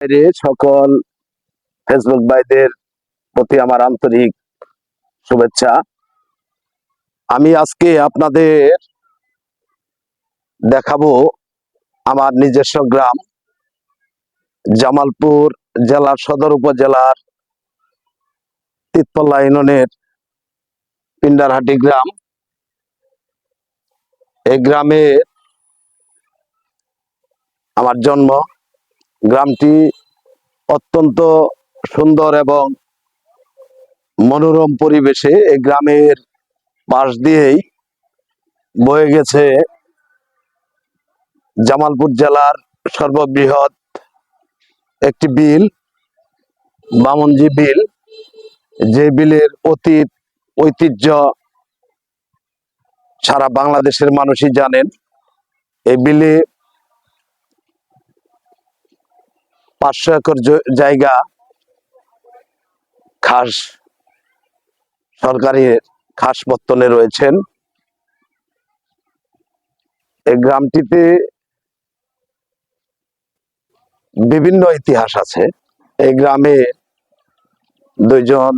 বাইরে সকল ফেসবুক ভাইদের প্রতি আমার আন্তরিক শুভেচ্ছা। আমি আজকে আপনাদের দেখাবো আমার নিজস্ব গ্রাম, জামালপুর জেলার সদর উপজেলার তিতপল্লা ইউনিয়নের পিন্ডারহাটি গ্রাম। এই গ্রামে আমার জন্ম। গ্রামটি অত্যন্ত সুন্দর এবং মনোরম পরিবেশে এই গ্রামের পাশ দিয়েই বয়ে গেছে জামালপুর জেলার সর্ববৃহৎ একটি বিল, বামনজি বিল। যে বিলের অতীত ঐতিহ্য সারা বাংলাদেশের মানুষই জানেন এই বিলে পাঁচশো একর জায়গা খাস সরকারি খাস পত্তনে রয়েছেন। এই গ্রামটিতে বিভিন্ন ইতিহাস আছে। এই গ্রামে দুইজন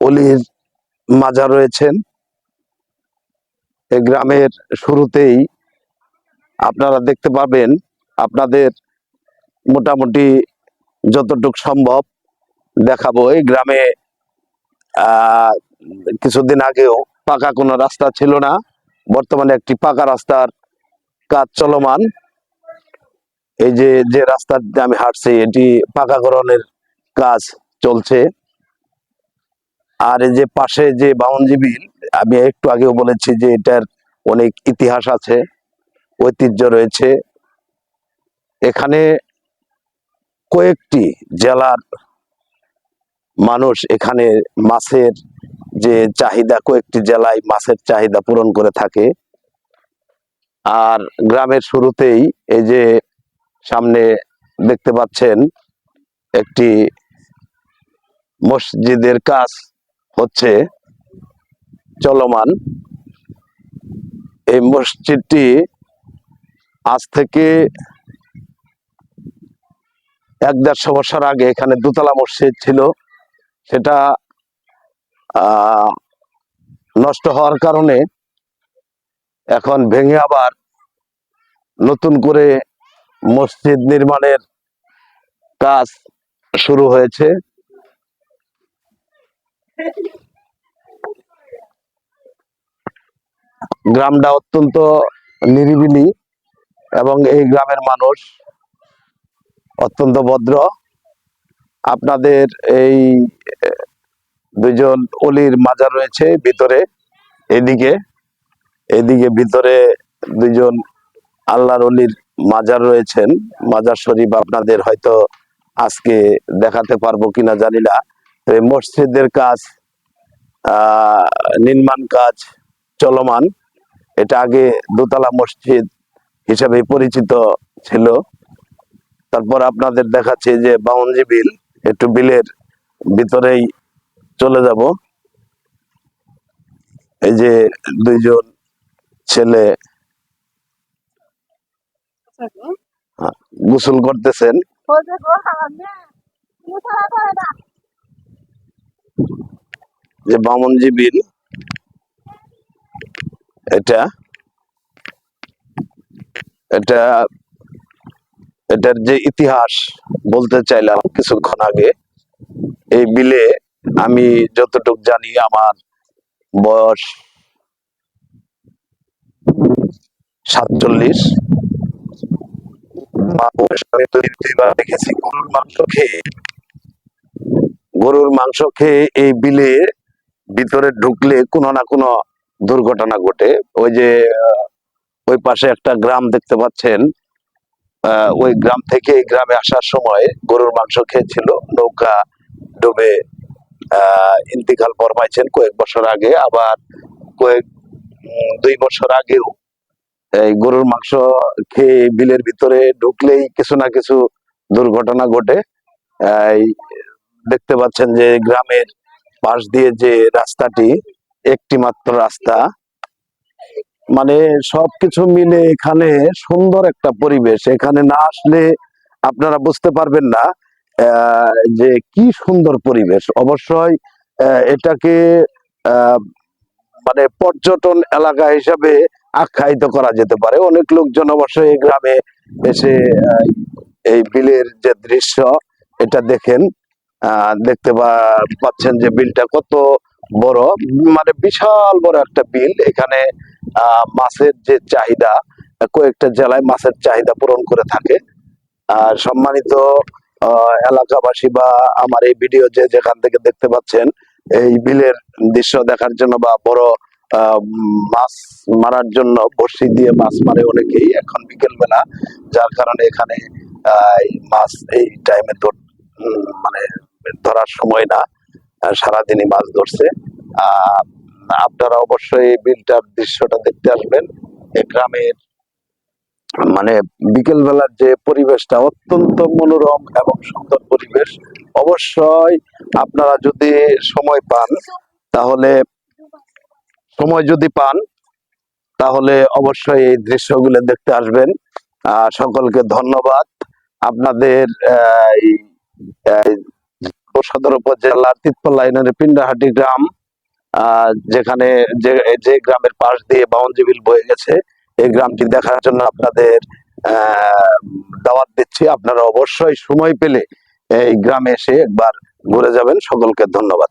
অলির মাজার রয়েছেন। এই গ্রামের শুরুতেই আপনারা দেখতে পাবেন আপনাদের মোটামুটি যতটুক সম্ভব দেখাবো। এই গ্রামে কিছুদিন আগেও পাকা কোনো রাস্তা ছিল না। বর্তমানে একটি পাকা রাস্তার কাজ চলমান। এই যে যে রাস্তা আমি হাঁটছি, এটি পাকাকরণের কাজ চলছে। আর এই যে পাশে যে বাউনজি বিল, আমি একটু আগেও বলেছি যে এটার অনেক ইতিহাস আছে, ঐতিহ্য রয়েছে। এখানে কয়েকটি জেলার মানুষ এখানে মাছের যে চাহিদা, কয়েকটি জেলায় মাছের চাহিদা পূরণ করে থাকে। আর গ্রামের শুরুতেই এই যে সামনে দেখতে পাচ্ছেন, একটি মসজিদের কাজ হচ্ছে চলমান। এই মসজিদটি আজ থেকে এক দেড়শো বছর আগে এখানে দোতলা মসজিদ ছিল। সেটা নষ্ট হওয়ার কারণে এখন ভেঙে আবার নতুন করে মসজিদ নির্মাণের কাজ শুরু হয়েছে। গ্রামটা অত্যন্ত নিরিবিলি এবং এই গ্রামের মানুষ অত্যন্ত ভদ্র। আপনাদের এই আহ, দুইজন অলির মাজার রয়েছে ভিতরে এদিকে এদিকে ভিতরে দুইজন আল্লাহর অলির মাজার রয়েছেন। মাজার শরীফ আপনাদের হয়তো আজকে দেখাতে পারব কিনা জানি না। তো এই মসজিদের কাজ নির্মাণ কাজ চলমান। এটা আগে দোতলা মসজিদ হিসাবে পরিচিত ছিল। তারপর আপনাদের দেখাচ্ছি যে বাউন্ডি বিল, একটু বিলের ভিতরেই চলে যাব। এই যে দুইজন ছেলে গোসল করতেছেন। যে বামনজি বিল, এটা এটা এটার যে ইতিহাস বলতে চাইলাম কিছুক্ষণ আগে, এই বিলে আমি যতটুক জানি আমার বয়স সাতচল্লিশ। দেখেছি গরুর মাংস খেয়ে। গরুর মাংস খেয়ে এই বিলে ভিতরে ঢুকলে কোনো না কোনো দুর্ঘটনা ঘটে। ওই যে ওই পাশে একটা গ্রাম দেখতে পাচ্ছেন। ওই গ্রাম থেকে এই গ্রামে আসার সময় গরুর মাংস খেয়েছিল, নৌকা ডুবে ইন্তিকাল ফরমাইছেন কয়েক বছর আগে, আবার কয়েক দুই বছর আগেও এই গরুর মাংস খেয়ে বিলের ভিতরে ঢুকলেই কিছু না কিছু দুর্ঘটনা ঘটে। দেখতে পাচ্ছেন যে গ্রামের পাশ দিয়ে যে রাস্তাটি একটি মাত্র রাস্তা মানে সবকিছু মিলে এখানে সুন্দর একটা পরিবেশ। এখানে না আসলে আপনারা বুঝতে পারবেন না যে কি সুন্দর পরিবেশ। অবশ্যই এটাকে মানে পর্যটন এলাকা হিসাবে আখ্যায়িত করা যেতে পারে। অনেক লোকজন অবশ্যই এই গ্রামে এসে এই বিলের যে দৃশ্য, এটা দেখেন দেখতে পাচ্ছেন যে বিলটা কত বড় মানে বিশাল বড় একটা বিল। এখানে মাছের যে চাহিদা, কয়েকটা জেলায় মাছের চাহিদা পূরণ করে থাকে। আর সম্মানিত এলাকাবাসী বা আমার এই ভিডিও যে যেখান থেকে দেখতে পাচ্ছেন, এই বিলের দৃশ্য দেখার জন্য বা বড় মাছ মারার জন্য বড়শি দিয়ে মাছ মারে অনেকেই এখন বিকেল বেলা যার কারণে এখানে মাছ এই টাইমে মানে ধরার সময় না। সারাদিনই মাছ ধরছে। আপনারা অবশ্যই বিলটার দৃশ্যটা দেখতে আসবেন। গ্রামের মানে বিকেল বেলার যে পরিবেশটা অত্যন্ত মনোরম এবং সুন্দর পরিবেশ। অবশ্যই আপনারা যদি সময় পান, তাহলে সময় যদি পান, তাহলে অবশ্যই এই দৃশ্যগুলো দেখতে আসবেন। সকলকে ধন্যবাদ। আপনাদের এই সদর উপজেলার তিতপল্লা ইউনিয়নের পিন্ডাহাটি গ্রাম যেখানে যে যে গ্রামের পাশ দিয়ে বাউন্দিবিল বয়ে গেছে, এই গ্রামটি দেখার জন্য আপনাদের দাওয়াত দিচ্ছি। আপনারা অবশ্যই সময় পেলে এই গ্রামে এসে একবার ঘুরে যাবেন। সকলকে ধন্যবাদ।